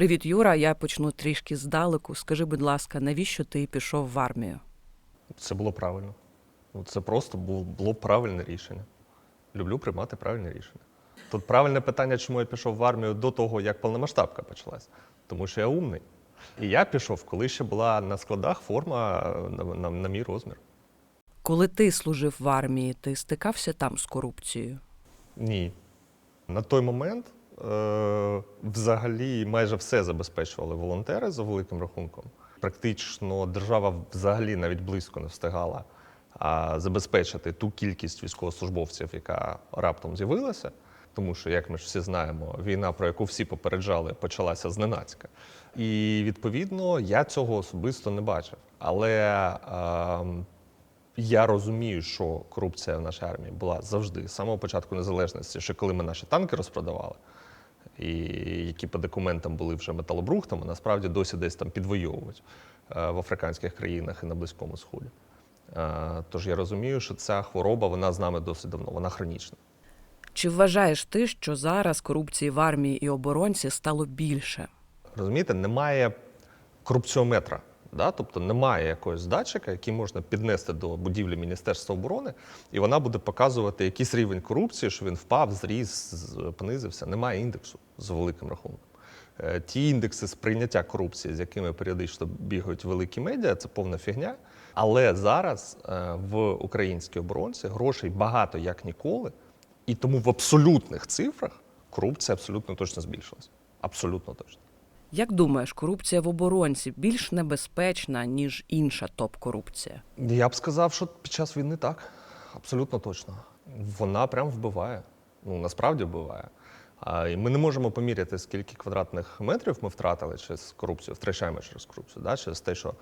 Привіт, Юра. Я почну трішки здалеку. Скажи, будь ласка, навіщо ти пішов в армію? Це було правильно. Це просто було, правильне рішення. Люблю приймати правильні рішення. Тут правильне питання, чому я пішов в армію до того, як повномасштабка почалась. Тому що я умний. І я пішов, коли ще була на складах форма на, на, на мій розмір. Коли ти служив в армії, ти стикався там з корупцією? Ні. На той момент взагалі майже все забезпечували волонтери за великим рахунком. Практично держава взагалі навіть близько не встигала забезпечити ту кількість військовослужбовців, яка раптом з'явилася. Тому що, як ми ж всі знаємо, війна, про яку всі попереджали, почалася зненацька. І відповідно я цього особисто не бачив. Але ем, я розумію, що корупція в нашій армії була завжди з самого початку незалежності, ще коли ми наші танки розпродавали, і які по документам були вже металобрухтами, насправді досі десь там підвоювують е, в африканських країнах і на Близькому Сході. Е, Тож я розумію, що ця хвороба вона з нами досить давно, вона хронічна. Чи вважаєш ти, що зараз корупції в армії і оборонці стало більше? Розумієте, немає корупціометра. Да? Тобто немає якогось датчика, який можна піднести до будівлі Міністерства оборони, і вона буде показувати якийсь рівень корупції, що він впав, зріс, понизився. Немає індексу з великим рахунком. Е, Ті індекси сприйняття корупції, з якими періодично бігають великі медіа, це повна фігня. Але зараз е, в українській оборонці грошей багато як ніколи, і тому в абсолютних цифрах корупція абсолютно точно збільшилась. Абсолютно точно. Як думаєш, корупція в оборонці більш небезпечна, ніж інша топ-корупція? Я б сказав, що під час війни так. Абсолютно точно. Вона прям вбиває. Ну, насправді вбиває. А, і ми не можемо поміряти, скільки квадратних метрів ми втратили через корупцію, втрачаємо через корупцію, да? через те, що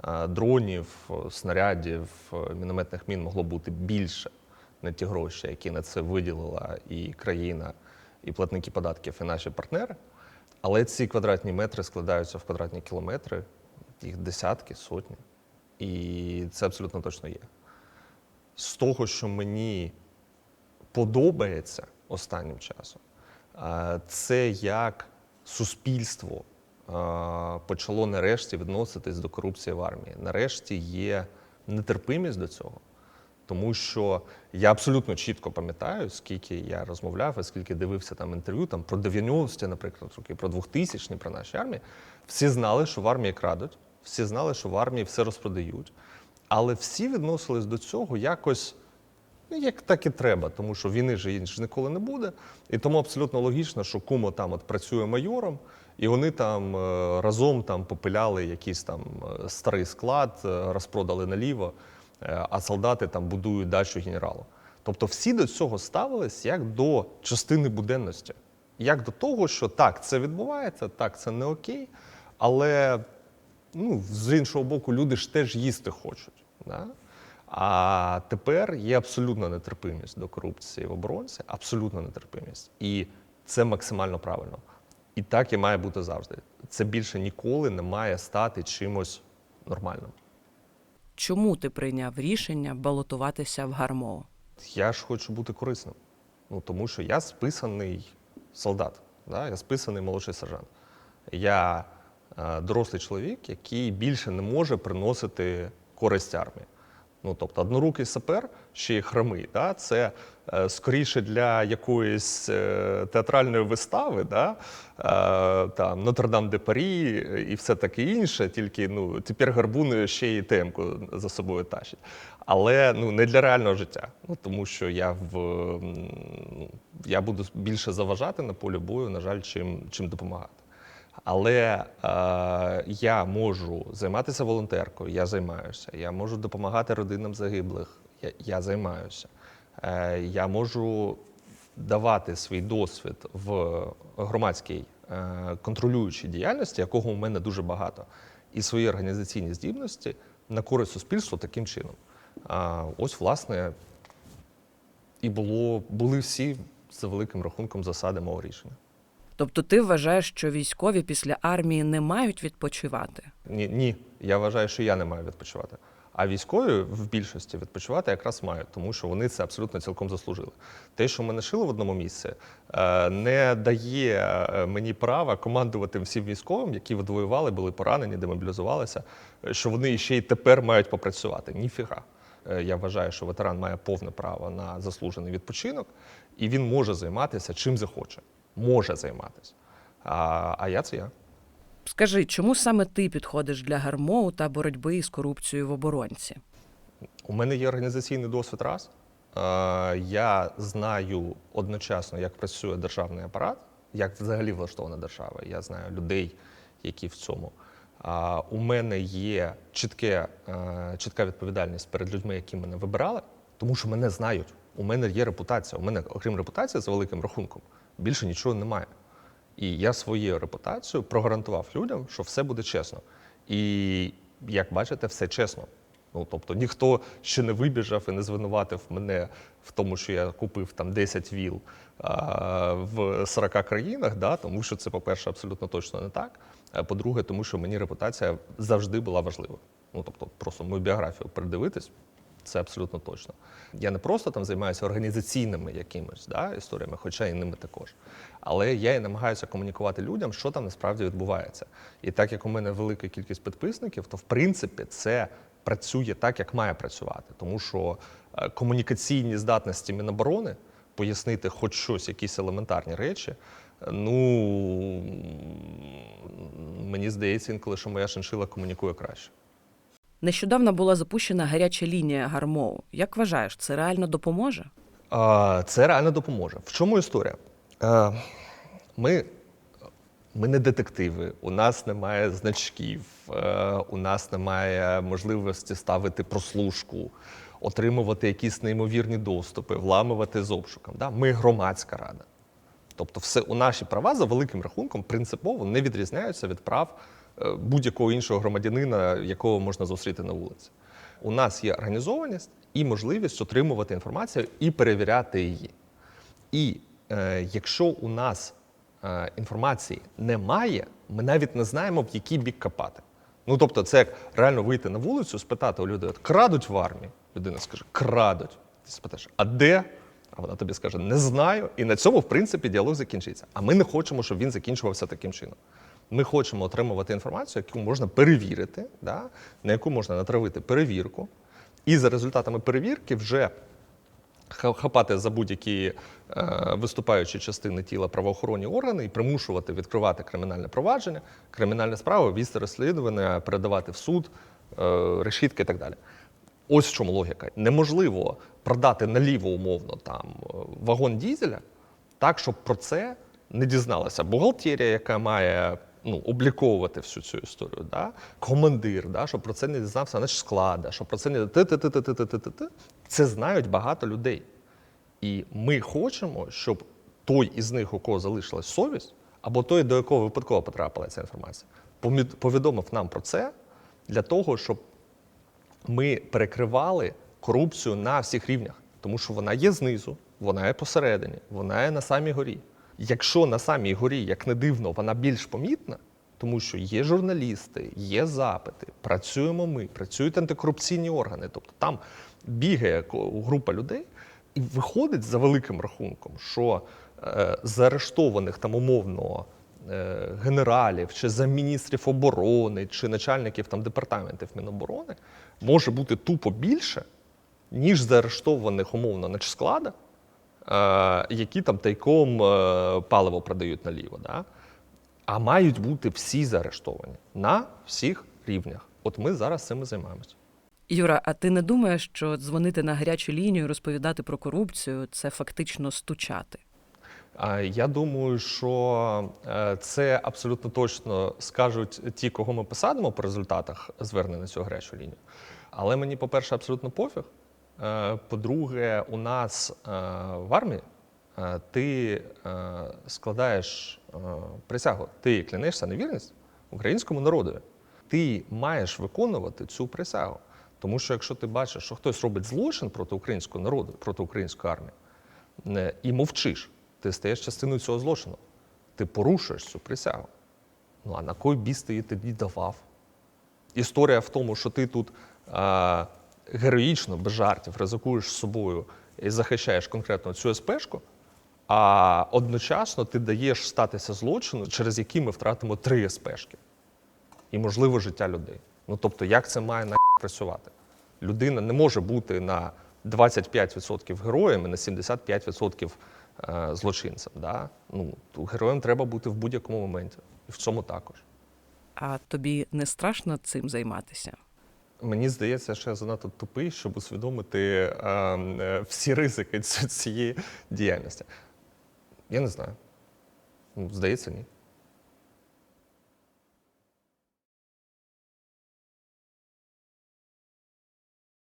а, дронів, снарядів, е, мінометних мін могло бути більше на ті гроші, які на це виділила і країна, і платники податків, і наші партнери. Але ці квадратні метри складаються в квадратні кілометри, їх десятки, сотні. І це абсолютно точно є. З того, що мені подобається останнім часом, е, це як суспільство е, почало нарешті відноситись до корупції в армії. Нарешті є нетерпимість до цього. Тому що я абсолютно чітко пам'ятаю, скільки я розмовляв, і скільки дивився там інтерв'ю там про 90-ті, наприклад, роки, про 2000-ні, про наші армії. Всі знали, що в армії крадуть, всі знали, що в армії все розпродають. Але всі відносились до цього якось ну, як так і треба, тому що війни ж інш ніколи не буде. І тому абсолютно логічно, що кумо там от працює майором, і вони там е, разом там попиляли якийсь там е, старий склад, е, розпродали наліво, а солдати там будують дачу генералу. Тобто всі до цього ставились як до частини буденності, як до того, що так, це відбувається, так, це не окей, але ну, з іншого боку, люди ж теж їсти хочуть. Да? А тепер є абсолютна нетерпимість до корупції в оборонці, абсолютна нетерпимість. І це максимально правильно. І так і має бути завжди. Це більше ніколи не має стати чимось нормальним. Чому ти прийняв рішення балотуватися в гармо? Я ж хочу бути корисним. Ну, тому що я списаний солдат, да? я списаний молодший сержант. Я е, дорослий чоловік, який більше не може приносити користь армії. Ну, тобто, однорукий сапер, ще й хромий, да? це скоріше для якоїсь е, театральної вистави, да? е, там, Нотр-Дам де Парі і все таке інше, тільки ну, тепер гарбун ще й темку за собою тащить. Але ну, не для реального життя. Ну, тому що я, в, я буду більше заважати на полі бою, на жаль, чим, чим допомагати. Але е, я можу займатися волонтеркою, я займаюся. Я можу допомагати родинам загиблих, я, я займаюся. Е, я можу давати свій досвід в громадській е, контролюючій діяльності, якого у мене дуже багато, і свої організаційні здібності на користь суспільству таким чином. Ось, власне, і було, були всі за великим рахунком засади мого рішення. Тобто ти вважаєш, що військові після армії не мають відпочивати? Ні, ні, я вважаю, що я не маю відпочивати. А військові в більшості відпочивати якраз мають, тому що вони це абсолютно цілком заслужили. Те, що мене шили в одному місці, е, не дає е, мені права командувати всім військовим, які відвоювали, були поранені, демобілізувалися, е, що вони ще й тепер мають попрацювати. Ніфіга. Я вважаю, що ветеран має повне право на заслужений відпочинок, і він може займатися чим захоче. Може займатися. А, а я це я. Скажи, чому саме ти підходиш для гармоу та боротьби із корупцією в оборонці? У мене є організаційний досвід раз. Я знаю одночасно, як працює державний апарат, як взагалі влаштована держава. Я знаю людей, які в цьому. У мене є чітке, е, чітка відповідальність перед людьми, які мене вибирали, тому що мене знають. У мене є репутація. У мене, окрім репутації, за великим рахунком, більше нічого немає. І я своєю репутацією прогарантував людям, що все буде чесно. І як бачите, все чесно. Ну тобто ніхто ще не вибіжав і не звинуватив мене в тому, що я купив там 10 віл а, в 40 країнах, да, тому що це, по-перше, абсолютно точно не так. А по-друге, тому що мені репутація завжди була важлива. Ну тобто, просто мою біографію передивитись. Це абсолютно точно. Я не просто там займаюся організаційними якимись да, історіями, хоча і ними також. Але я і намагаюся комунікувати людям, що там насправді відбувається. І так як у мене велика кількість підписників, то в принципі це працює так, як має працювати. Тому що е, комунікаційні здатності Міноборони пояснити хоч щось, якісь елементарні речі. е, Ну мені здається, інколи, що моя шиншила комунікує краще. Нещодавно була запущена гаряча лінія гармоу. Як вважаєш, це реально допоможе? А, Це реально допоможе. В чому історія? Е, Ми, ми не детективи, у нас немає значків, е, у нас немає можливості ставити прослушку, отримувати якісь неймовірні доступи, вламувати з обшуком. Да? Ми громадська рада. Тобто, все у наші права за великим рахунком принципово не відрізняються від прав будь-якого іншого громадянина, якого можна зустріти на вулиці. У нас є організованість і можливість отримувати інформацію і перевіряти її. І е, якщо у нас е, інформації немає, ми навіть не знаємо, в який бік копати. Ну тобто, це як реально вийти на вулицю, спитати у людей, крадуть в армії. Людина скаже, крадуть. Ти спитаєш, а де? А вона тобі скаже, не знаю. І на цьому, в принципі, діалог закінчиться. А ми не хочемо, щоб він закінчувався таким чином. Ми хочемо отримувати інформацію, яку можна перевірити, да? на яку можна натравити перевірку, і за результатами перевірки вже хапати за будь-які е, виступаючі частини тіла правоохоронні органи і примушувати відкривати кримінальне провадження, кримінальне справи, вісти розслідування, передавати в суд, е, решітки і так далі. Ось в чому логіка. Неможливо продати наліво умовно там е, вагон дізеля так, щоб про це не дізналася бухгалтерія, яка має ну, обліковувати всю цю історію, да? командир, да? щоб про це не дізнався наш склада, щоб про це не ти-ти-ти-ти-ти-ти-ти. Це знають багато людей. І ми хочемо, щоб той із них, у кого залишилась совість, або той, до якого випадково потрапила ця інформація, повідомив нам про це для того, щоб ми перекривали корупцію на всіх рівнях, тому що вона є знизу, вона є посередині, вона є на самій горі. Якщо на самій горі, як не дивно, вона більш помітна, тому що є журналісти, є запити, працюємо ми, працюють антикорупційні органи. Тобто там бігає група людей, і виходить за великим рахунком, що е, заарештованих там умовно е, генералів, чи замміністрів оборони, чи начальників там департаментів Міноборони може бути тупо більше, ніж заарештованих умовно начсклада, е, які там тайком е, паливо продають наліво. Да? А мають бути всі заарештовані на всіх рівнях. От ми зараз цим і займаємося. Юра, а ти не думаєш, що дзвонити на гарячу лінію, розповідати про корупцію це фактично стучати? Я думаю, що е, це абсолютно точно скажуть ті, кого ми посадимо по результатах звернення на цю гарячу лінію. Але мені, по-перше, абсолютно пофіг. Е, По-друге, у нас е, в армії е, ти складаєш присягу, ти клянешся на вірність українському народові. Ти маєш виконувати цю присягу. Тому що якщо ти бачиш, що хтось робить злочин проти українського народу, проти української армії, і мовчиш, ти стаєш частиною цього злочину. Ти порушуєш цю присягу. Ну а на кой біс ти її тоді давав? Історія в тому, що ти тут героїчно, без жартів, ризикуєш собою і захищаєш конкретно цю СПшку, а одночасно ти даєш статися злочину, через який ми втратимо три СПшки і, можливо, життя людей. Ну тобто, як це має на працювати? Людина не може бути на 25% героєм і на 75% е, злочинцем. Да? Ну, героєм треба бути в будь-якому моменті. І в цьому також. А тобі не страшно цим займатися? Мені здається, що я занадто тупий, щоб усвідомити е, е, всі ризики цієї діяльності. Я не знаю. Здається, ні.